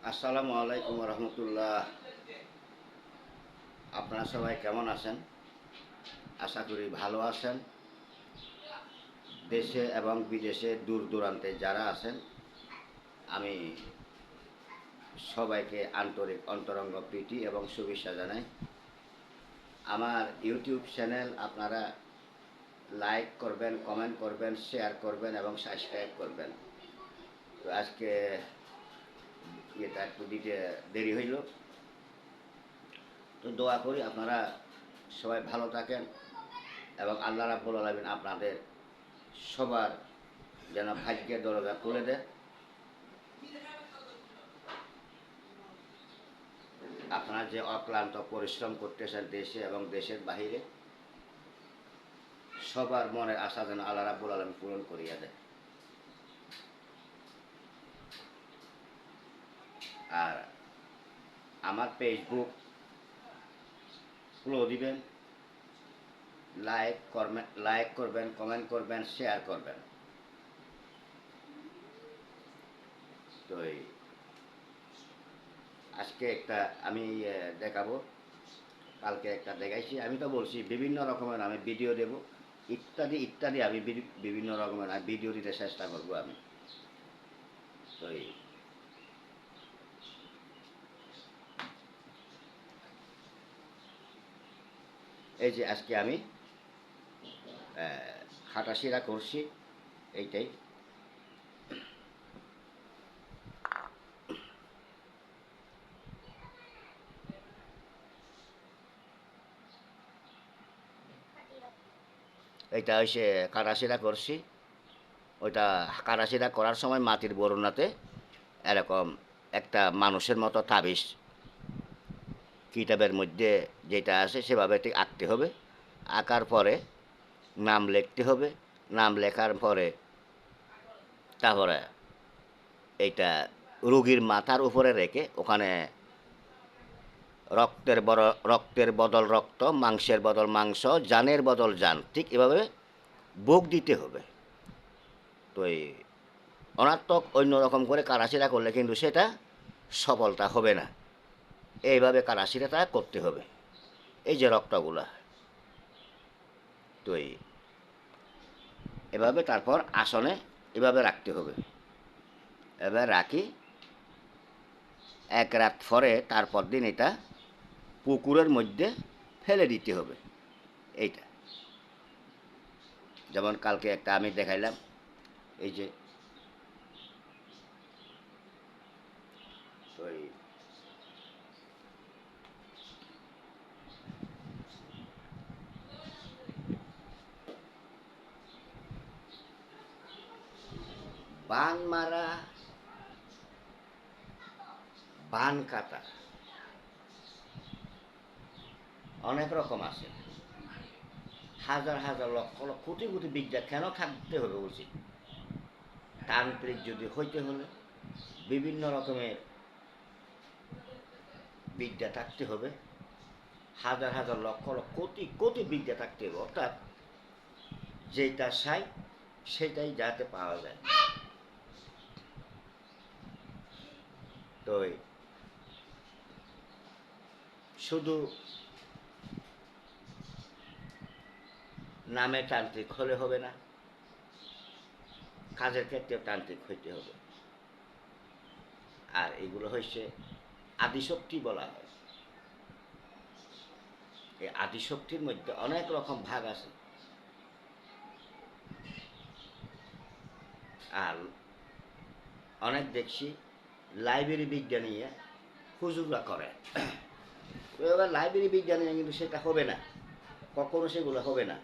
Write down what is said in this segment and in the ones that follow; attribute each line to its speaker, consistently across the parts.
Speaker 1: আসসালামু আলাইকুম রহমতুল্লাহ আপনারা সবাই কেমন আছেন আশা করি ভালো আছেন দেশে এবং বিদেশে দূর দূরান্তে যারা আছেন আমি সবাইকে আন্তরিক অন্তরঙ্গ প্রীতি এবং শুভেচ্ছা জানাই আমার ইউটিউব চ্যানেল আপনারা লাইক করবেন কমেন্ট করবেন শেয়ার করবেন এবং সাবস্ক্রাইব করবেন তো আজকে এটা একটু দিতে দেরি হইল। তো দোয়া করি আপনারা সবাই ভালো থাকেন এবং আল্লাহ রাব্বুল আলমিন আপনাদের সবার যেন ভাগ্যের দরজা খুলে দেয়। আপনারা যে অক্লান্ত পরিশ্রম করতেছেন দেশে এবং দেশের বাহিরে, সবার মনের আশা যেন আল্লাহ রাব্বুল আলম পূরণ করিয়া দেয়। আর আমার ফেসবুক ফলো দিবেন লাইক করবেন লাইক করবেন কমেন্ট করবেন শেয়ার করবেন। তো আজকে একটা আমি দেখাবো, কালকে একটা দেখাইছি। আমি তো বলছি বিভিন্ন রকমের আমি ভিডিও দেব, ইত্যাদি ইত্যাদি আমি বিভিন্ন রকমের ভিডিও দিতে চেষ্টা করব আমি। তো এই যে আজকে আমি খাটাশিরা করছি, এইটাই। এইটা হচ্ছে কাটাশিরা করছি। ওইটা কাটাশিরা করার সময় মাটির বরুণাতে এরকম একটা মানুষের মতো তাবিজ কিতাবের মধ্যে যেটা আছে সেভাবে আঁকতে হবে। আঁকার পরে নাম লিখতে হবে। নাম লেখার পরে তারপরে এইটা রুগীর মাথার উপরে রেখে ওখানে রক্তের বড়, রক্তের বদল রক্ত, মাংসের বদল মাংস, জানের বদল জান, ঠিক এভাবে ভোগ দিতে হবে। তো এই অনাত্মক অন্য রকম করে কারাশিরা করলে কিন্তু সেটা সফলতা হবে না। এইভাবে কারাশিরাটা করতে হবে। এই যে রক্তগুলা। তো এভাবে তারপর আসনে এভাবে রাখতে হবে। এবার রাখি। এক রাত পরে তারপর দিন এটা পুকুরের মধ্যে ফেলে দিতে হবে। এইটা। যেমন কালকে একটা আমি দেখাইলাম, এই যে তো এই বান মারা। বান কাটা। অনেক রকম আছে। হাজার হাজার লক্ষ লক্ষ, কোটি কোটি বিদ্যা কেন থাকতে হবে উচিত তান্ত্রিক যদি হইতে হলে বিভিন্ন রকমের বিদ্যা থাকতে হবে। হাজার হাজার লক্ষ লক্ষ, কোটি কোটি বিদ্যা থাকতে হবে। অর্থাৎ যেটা চাই সেটাই যাতে পাওয়া যায়। তো শুধু নামে তান্ত্রিক হলে হবে না, কাজের ক্ষেত্রে তান্ত্রিক হইতে হবে। আর এগুলো হচ্ছে আদিশক্তি বলা হয়। এই আদিশক্তির মধ্যে অনেক রকম ভাগ আছে। আর অনেক দেখছি লাইব্রেরি বিজ্ঞান নিয়ে হুজুররা করে। এবার লাইব্রেরি বিজ্ঞান নিয়ে কিন্তু সেটা হবে না। কখনো সেগুলো হবে না।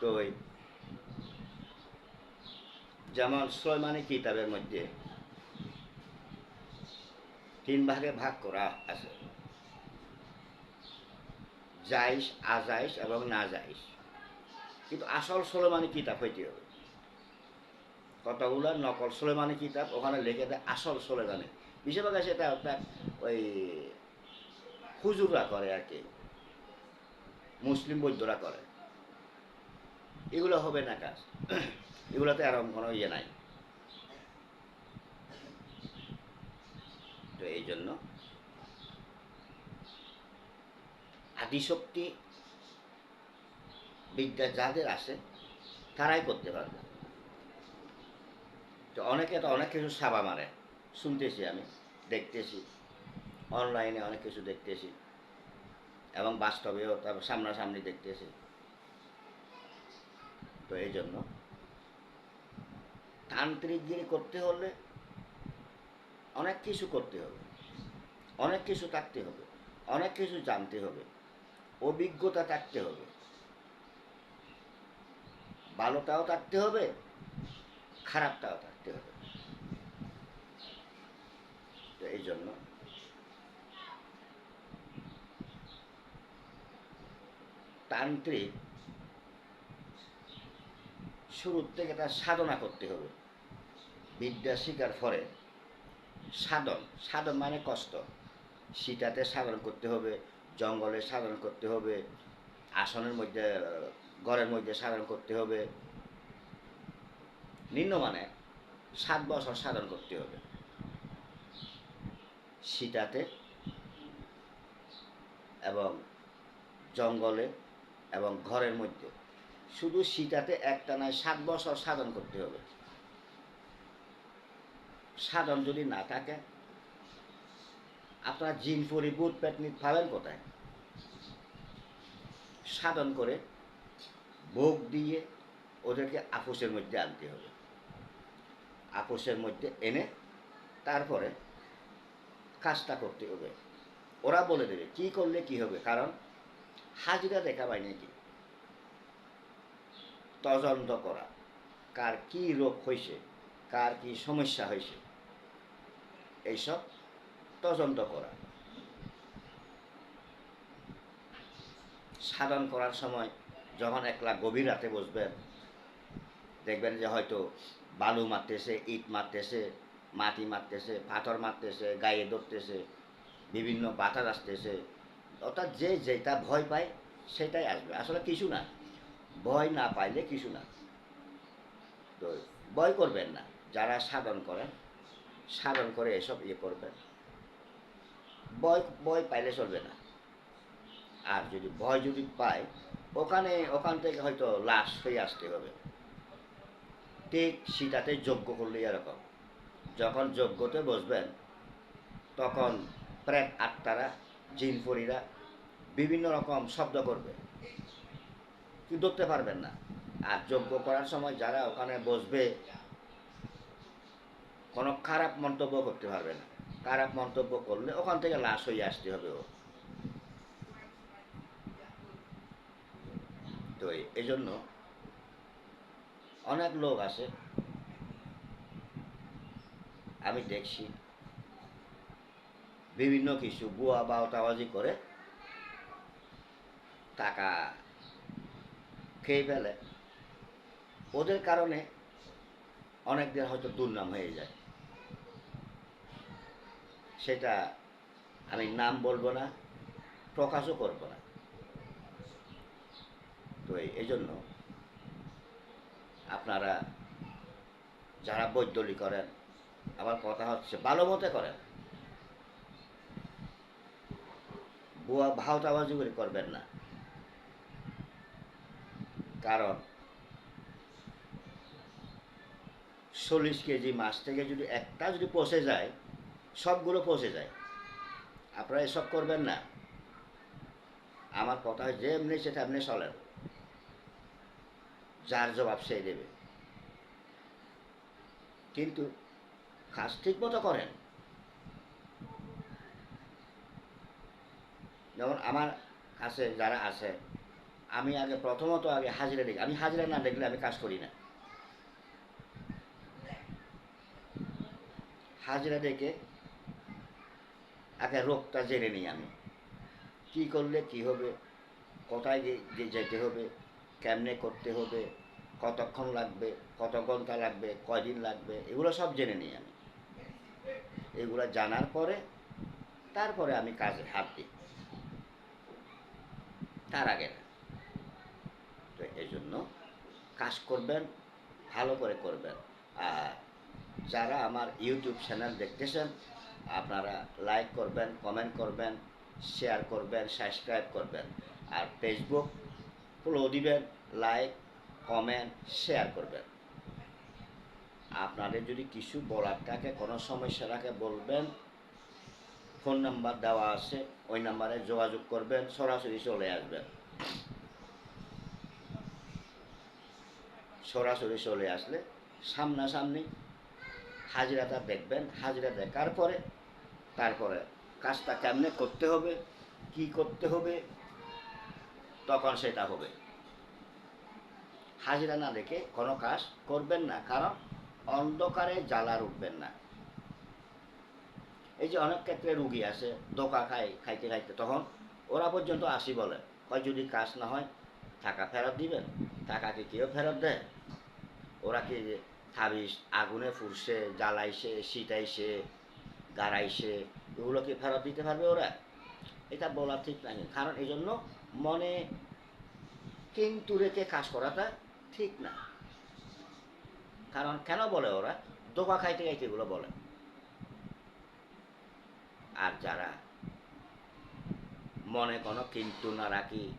Speaker 1: তো যেমন সৈমানি কিতাবের মধ্যে তিন ভাগে ভাগ করা আছে। জাইশ, আজাইশ এবং না জাইশ কিন্তু আসল সোলেমানি কিতাব হইতে হবে। কতগুলো নকল সোলেমানি কিতাব ওখানে লিখে দেয়, আসল সোলেমানি। বেশিরভাগ সেটা আপনার ওই হুজুররা করে আর কি। মুসলিম বৈদ্যরা করে। এগুলো হবে না কাজ। এগুলোতে আরাম কোনো ইয়ে নাই। তো এই জন্য আদিশক্তি বিদ্যা যাদের আছে, তারাই করতে পারবে। তো অনেকে তো অনেক কিছু সাবা মারে। শুনতেছি আমি, দেখতেছি। অনলাইনে অনেক কিছু দেখতেছি। এবং বাস্তবেও তারপর সামনাসামনি দেখতেছি। তো এই জন্য। তান্ত্রিকগিরি করতে হলে অনেক কিছু করতে হবে। অনেক কিছু থাকতে হবে। অনেক কিছু জানতে হবে। অভিজ্ঞতা থাকতে হবে। ভালোটাও থাকতে হবে, খারাপটাও থাকতে হবে। তো এই জন্য। তান্ত্রিক শুরুর থেকে তার সাধনা করতে হবে। বিদ্যা শিকার ফলে সাধন সাধন মানে কষ্ট। সীতাতে সাধন করতে হবে, জঙ্গলে সাধন করতে হবে, আসনের মধ্যে, ঘরের মধ্যে সাধন করতে হবে। নিম্ন মানে সাত বছর সাধন করতে হবে। সীতাতে এবং জঙ্গলে এবং ঘরের মধ্যে। শুধু সীতাতে একটা নয়, সাত বছর সাধন করতে হবে। সাধন যদি না থাকে, আপনার জিন পরি, বুট পেটনিট পাবেন কোথায়? সাধন করে ভোগ দিয়ে ওদেরকে আপোষের মধ্যে আনতে হবে। আপোষের মধ্যে এনে তারপরে কাজটা করতে হবে। ওরা বলে দেবে, কি করলে কি হবে? কারণ হাজিরা দেখা পায় নাকি? তদন্ত করা, কার কি রোগ হয়েছে কার কি সমস্যা হয়েছে এইসব তদন্ত করা। সাধন করার সময় যখন একলা গভীর রাতে বসবেন দেখবেন যে হয়তো বালু মারতেছে, ইট মারতেছে, মাটি মারতেছে, পাথর মারতেছে, গায়ে ধরতেছে, বিভিন্ন বাতাস আসতেছে। অর্থাৎ যে যেটা ভয় পায়, সেটাই আসবে। আসলে কিছু না। ভয় না পাইলে কিছু না। তো ভয় করবেন না। যারা সাধন করেন, সাধন করে এসব ইয়ে করবেন। ভয় ভয় পাইলে চলবে না। আর যদি ভয় যদি পায়, ওখানে, ওখান থেকে হয়তো লাশ হয়ে আসতে হবে। ঠিক সীতাতে যজ্ঞ করলে এরকম। যখন যজ্ঞতে বসবেন, তখন প্রেত আত্মারা, জিনপরিরা বিভিন্ন রকম শব্দ করবে। কিন্তু ধরতে পারবেন না। আর যজ্ঞ করার সময় যারা ওখানে বসবে, কোনো খারাপ মন্তব্য করতে পারবে না। খারাপ মন্তব্য করলে ওখান থেকে লাশ হয়ে আসতে হবে ও। তো এই জন্য অনেক লোক আছে আমি দেখছি। বিভিন্ন কিছু, বুয়া বাউতাবাজি করে টাকা খেয়ে ফেলে। ওদের কারণে অনেকদের হয়তো দুর্নাম হয়ে যায়। সেটা আমি নাম বলব না, প্রকাশও করব না। তো এই জন্য আপনারা যারা বৈদ্যলি করেন আমার কথা হচ্ছে ভালো মতে করেন। বুয়া ভাওতাবাজি করে করবেন না। কারণ চল্লিশ কেজি মাছ থেকে যদি একটা যদি পচে যায়, সবগুলো পচে যায়। আপনারা এসব করবেন না। আমার কথা যে এমনি সেটা এমনি চলেন। যার জবাব সেই দেবে। কিন্তু কাজ ঠিক মতো করেন। যেমন আমার কাছে যারা আছে, আমি আগে প্রথমত আগে হাজিরা দেখি। আমি হাজিরা না দেখলে আমি কাজ করি না। হাজিরা দেখে আগে রোগটা জেনে নিই আমি। কি করলে কি হবে? কোথায় গে- গে- যেতে হবে? কেমনে করতে হবে, কতক্ষণ লাগবে, কত ঘণ্টা লাগবে, কয়দিন লাগবে, এগুলো সব জেনে নিই আমি। এগুলো জানার পরে, তারপরে আমি কাজে হাত দিই। তার আগে তো এই জন্য কাজ করবেন, ভালো করে করবেন। আর যারা আমার ইউটিউব চ্যানেল দেখতেছেন, আপনারা লাইক করবেন, কমেন্ট করবেন, শেয়ার করবেন, সাবস্ক্রাইব করবেন। আর ফেসবুক ফলো দিবেন লাইক কমেন্ট শেয়ার করবেন। আপনাদের যদি কিছু বলার থাকে, কোনো সমস্যা থাকে, বলবেন। ফোন নাম্বার দেওয়া আছে, ওই নাম্বারে যোগাযোগ করবেন, সরাসরি চলে আসবেন। সরাসরি চলে আসলে সামনাসামনি হাজিরাটা দেখবেন। হাজিরা দেখার পরে, তারপরে কাজটা কেমনে করতে হবে, কি করতে হবে তখন সেটা হবে। হাজিরা না দেখে কোনো কাজ করবেন না, কারণ অন্ধকারে জ্বালা উঠবেন না। এই যে অনেক ক্ষেত্রে রুগী আছে দোকা খায়, খাইতে খাইতে, তখন ওরা পর্যন্ত আসি বলে হয় যদি কাজ না হয়, টাকা ফেরত দিবেন? টাকা কি কেউ ফেরত দেয়? ওরা কি থাবিস, আগুনে ফুরছে জ্বালাইছে শীতাইছে গাড়াইছে এগুলো কি ফেরত দিতে পারবে ওরা? এটা বলা ঠিক নাই, কারণ এই জন্য মনে কিন্তু রেখে কাজ করাটা ঠিক না। কারণ কেন বলে ওরা? দোকা খাইতে খাইতে এগুলো বলে। আর যারা মনে কোনো কিন্তু না রাখি,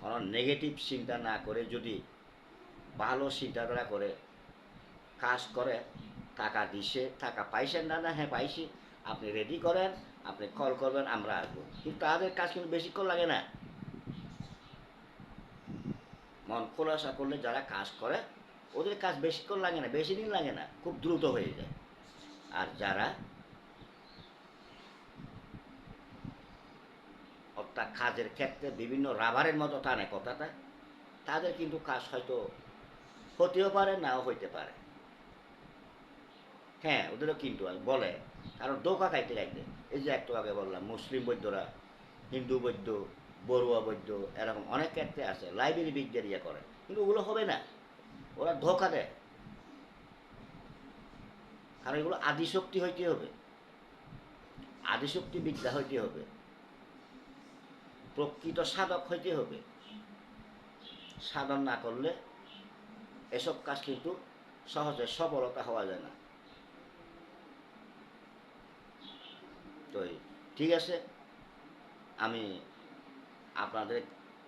Speaker 1: কোনো নেগেটিভ চিন্তা না করে, যদি ভালো চিন্তাধারা করে, কাজ করে, টাকা দিছে, টাকা পাইছেন না না হ্যাঁ পাইছি, আপনি রেডি করেন, আপনি কল করবেন, আমরা আসব। কিন্তু তাদের কাজ কিন্তু বেশিক্ষণ লাগে না। মন খোলাসা করলে যারা কাজ করে, ওদের কাজ বেশিক্ষণ লাগে না, বেশি দিন লাগে না, খুব দ্রুত হয়ে যায়। আর যারা অর্থাৎ কাজের ক্ষেত্রে বিভিন্ন রাবারের মতো টানে কথাটা, তাদের কিন্তু কাজ হয়তো হতেও পারে, নাও হইতে পারে। হ্যাঁ ওদেরও কিন্তু বলে। কারণ দোকা খাইতে খাইতে, এই যে একটু আগে বললাম, মুসলিম বৈদ্যরা, হিন্দু বৈদ্য বড়ুয়া বৈদ্য, এরকম অনেক ক্ষেত্রে আছে, লাইব্রেরি বিদ্যার ইয়ে করে, কিন্তু ওগুলো হবে না। ওরা ধোকা দেয়। কারণ এগুলো আদিশক্তি হইতে হবে। আদিশক্তি বিদ্যা হইতে হবে। প্রকৃত সাধক হইতে হবে। সাধন না করলে এসব কাজ কিন্তু সহজে সফলতা হওয়া যায় না। তো ঠিক আছে? আমি আপনাদের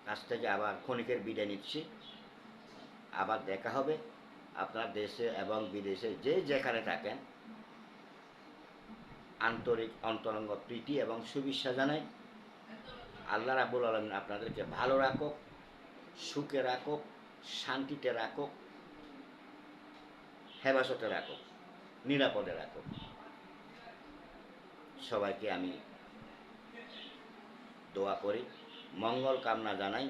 Speaker 1: কাছ থেকে আবার ক্ষণিকের বিদায় নিচ্ছি। আবার দেখা হবে আপনার দেশে এবং বিদেশে যে যেখানে থাকেন। আন্তরিক, অন্তরঙ্গ প্রীতি এবং শুভেচ্ছা জানাই। আল্লাহ রাবুল আলমিন আপনাদেরকে ভালো রাখুক, সুখে রাখুক, শান্তিতে রাখুক, হেফাজতে রাখুক, নিরাপদে রাখুক। সবাইকে আমি দোয়া করি। মঙ্গল কামনা জানাই।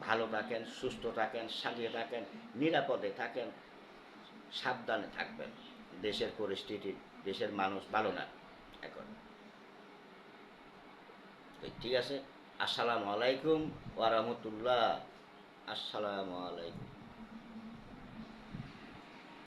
Speaker 1: ভালো থাকেন, সুস্থ থাকেন সাজিয়ে থাকেন, নিরাপদে থাকেন, সাবধানে থাকবেন। দেশের পরিস্থিতি, দেশের মানুষ ভালো না, এখন। ঠিক আছে, আসসালামু আলাইকুম ওয়া রাহমাতুল্লাহ। আসসালামু আলাইকুম।